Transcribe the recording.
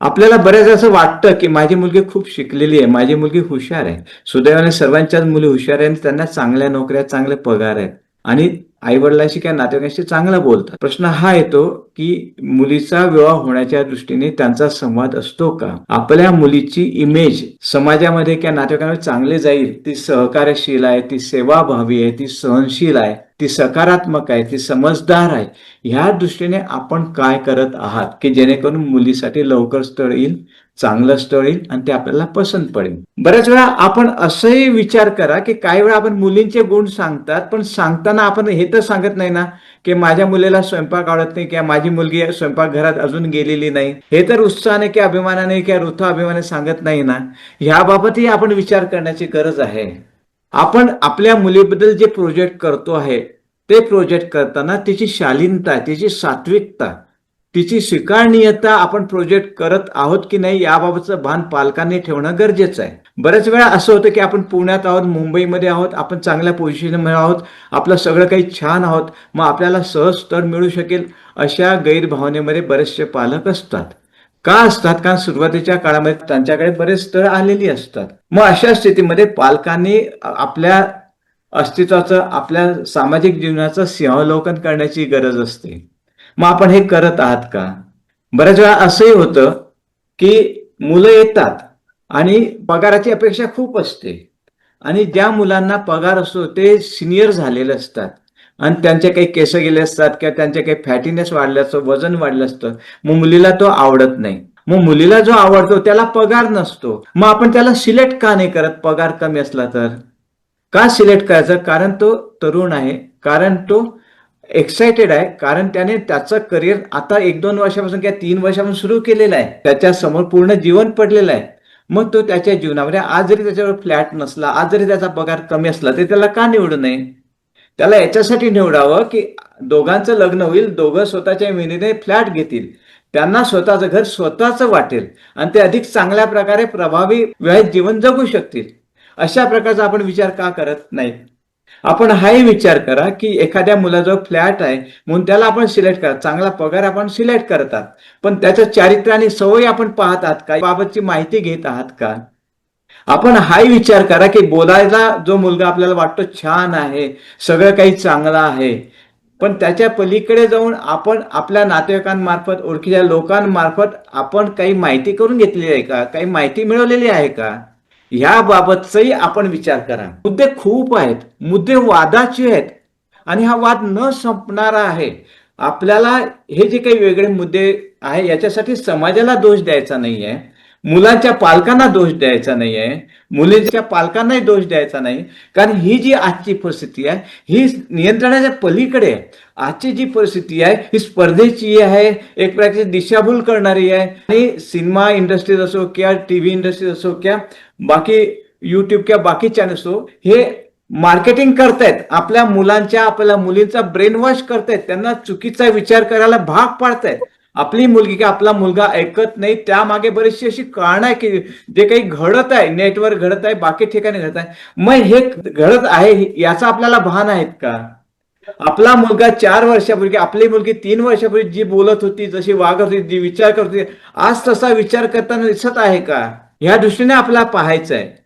आपल्याला बऱ्याच असं वाटतं की माझी मुलगी खूप शिकलेली आहे माझी मुलगी हुशार आहे. सुदैवाने सर्वांच्याच मुली हुशार आहे आणि त्यांना चांगल्या नोकऱ्या चांगले पगार आहेत. आणि आई वडिलांशी किंवा नातेवाईकांशी चांगलं बोलतात. प्रश्न हा येतो की मुलीचा विवाह होण्याच्या दृष्टीने त्यांचा संवाद असतो का? आपल्या मुलीची इमेज समाजामध्ये किंवा नातेवाईकांमध्ये चांगली जाईल ती सहकार्यशील आहे ती सेवाभावी आहे ती सहनशील आहे. ती सकारात्मक आहे ती समजदार आहे. ह्या दृष्टीने आपण काय करत आहात? की जेणेकरून मुलीसाठी लवकर स्थळ येईल चांगलं स्थळ येईल आणि ते आपल्याला पसंत पडेल. बऱ्याच वेळा आपण असंही विचार करा की काही वेळा आपण मुलींचे गुण सांगतात पण सांगताना आपण हे तर सांगत नाही ना की माझ्या मुलीला स्वयंपाक आवडत नाही किंवा माझी मुलगी स्वयंपाकघरात अजून गेलेली नाही. हे तर उत्साहाने किंवा अभिमानाने किंवा ऋतू अभिमानाने सांगत नाही ना. ह्याबाबतही आपण विचार करण्याची गरज आहे. आपण आपल्या मुलीबद्दल जे प्रोजेक्ट करतो आहे ते प्रोजेक्ट करताना तिची शालीनता तिची सात्विकता तिची स्वीकारणीयता आपण प्रोजेक्ट करत आहोत की नाही याबाबतचं भान पालकांनी ठेवणं गरजेचं आहे. बऱ्याच वेळा असं होतं की आपण पुण्यात आहोत मुंबईमध्ये आहोत आपण चांगल्या पोझिशनमध्ये आहोत आपलं सगळं काही छान आहोत मग आपल्याला सहज स्थळ मिळू शकेल अशा गैरभावनेमध्ये बरेचसे पालक असतात. का असतात? कारण सुरुवातीच्या काळामध्ये त्यांच्याकडे बरेच स्थळ आलेली असतात. मग अशा स्थितीमध्ये पालकांनी आपल्या अस्तित्वाचं आपल्या सामाजिक जीवनाचं सिंहावलोकन करण्याची गरज असते. मग आपण हे करत आहात का? बऱ्याच वेळा असंही होतं की मुलं येतात आणि पगाराची अपेक्षा खूप असते. आणि ज्या मुलांना पगार असतो ते सिनियर झालेले असतात. आणि त्यांचे काही केस गेले असतात किंवा त्यांचे काही फॅटीनेस वाढलं असतं वजन वाढलं असतं मग मुलीला तो आवडत नाही. मग मुलीला जो आवडतो त्याला पगार नसतो. मग आपण त्याला सिलेक्ट का नाही करत? पगार कमी असला तर. का सिलेक्ट करायचं? कारण तो तरुण आहे कारण तो एक्साइटेड आहे कारण त्याने त्याचं करिअर आता एक दोन वर्षापासून किंवा तीन वर्षापासून सुरू केलेलं आहे. त्याच्यासमोर पूर्ण जीवन पडलेलं आहे. मग तो त्याच्या जीवनामध्ये आज जरी त्याच्यावर फ्लॅट नसला आज जरी त्याचा पगार कमी असला तरी त्याला का निवडू नये? त्याला याच्यासाठी निवडावं की दोघांचं लग्न होईल दोघं स्वतःच्या मेहनीने फ्लॅट घेतील. त्यांना स्वतःचं घर स्वतःचं वाटेल आणि ते अधिक चांगल्या प्रकारे प्रभावी विवाहित जीवन जगू शकतील. अशा प्रकारचा आपण विचार का करत नाही? आपण हाही विचार करा की एखाद्या मुलाजवळ फ्लॅट आहे म्हणून त्याला आपण सिलेक्ट करा. चांगला पगार आपण सिलेक्ट करतात. पण त्याचं चारित्र्य आणि सवयी आपण पाहत आहात का? बाबतची माहिती घेत आहात का? आपण हाही विचार करा की बोलायला जो मुलगा आपल्याला वाटतो छान आहे सगळं काही चांगलं आहे पण त्याच्या पलीकडे जाऊन आपण आपल्या नातेवाईकांमार्फत ओळखीच्या लोकांमार्फत आपण काही माहिती करून घेतलेली आहे का? काही माहिती मिळवलेली आहे का? ह्याबाबतचाही आपण विचार करा. मुद्दे खूप आहेत. मुद्दे वादाचे आहेत. आणि हा वाद न संपणारा आहे. आपल्याला हे जे काही वेगळे मुद्दे आहे याच्यासाठी समाजाला दोष द्यायचा नाही आहे मुलांच्या पालकांना दोष द्यायचा नाही आहे मुलींच्या पालकांनाही दोष द्यायचा नाही. कारण ही जी आजची परिस्थिती आहे ही नियंत्रणाच्या पलीकडे आहे. आजची जी परिस्थिती आहे ही स्पर्धेची आहे. एक प्रकारची दिशाभूल करणारी आहे. आणि सिनेमा इंडस्ट्रीज असो किंवा टी व्ही इंडस्ट्रीज असो किंवा बाकी युट्यूब किंवा बाकी चॅनल असो हे मार्केटिंग करतायत. आपल्या मुलांच्या आपल्या मुलींचा ब्रेन वॉश करतायत. त्यांना चुकीचा विचार करायला भाग पाडतायत. आपली मुलगी की आपला मुलगा ऐकत नाही त्यामागे बरीचशी अशी कारण आहे की जे काही घडत आहे नेटवर घडत आहे बाकी ठिकाणी घडत आहे. मग हे घडत आहे याचा आपल्याला भान आहेत का? आपला मुलगा चार वर्षापूर्वी आपली मुलगी तीन वर्षापूर्वी जी बोलत होती जशी वागत होती जी विचार करत होती आज तसा विचार करताना दिसत आहे का? ह्या दृष्टीने आपल्याला पाहायचं आहे